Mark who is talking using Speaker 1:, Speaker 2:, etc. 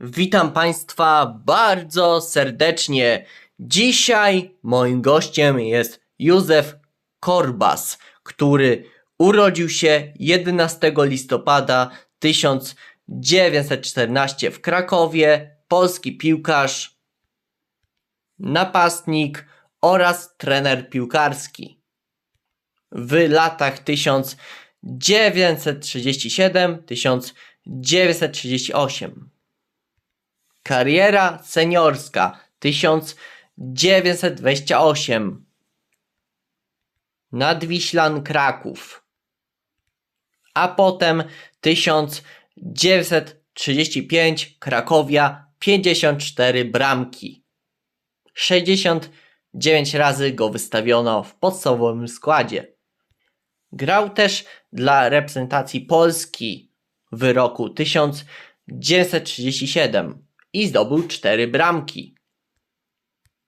Speaker 1: Witam Państwa bardzo serdecznie. Dzisiaj moim gościem jest Józef Korbas, który urodził się 11 listopada 1914 w Krakowie, polski piłkarz, napastnik oraz trener piłkarski. W latach 1937-1938 Kariera seniorska 1928 Nadwiślan Kraków. A potem 1935 Krakowia 54 bramki. 69 razy go wystawiono w podstawowym składzie. Grał też dla reprezentacji Polski w roku 1937 i zdobył 4 bramki.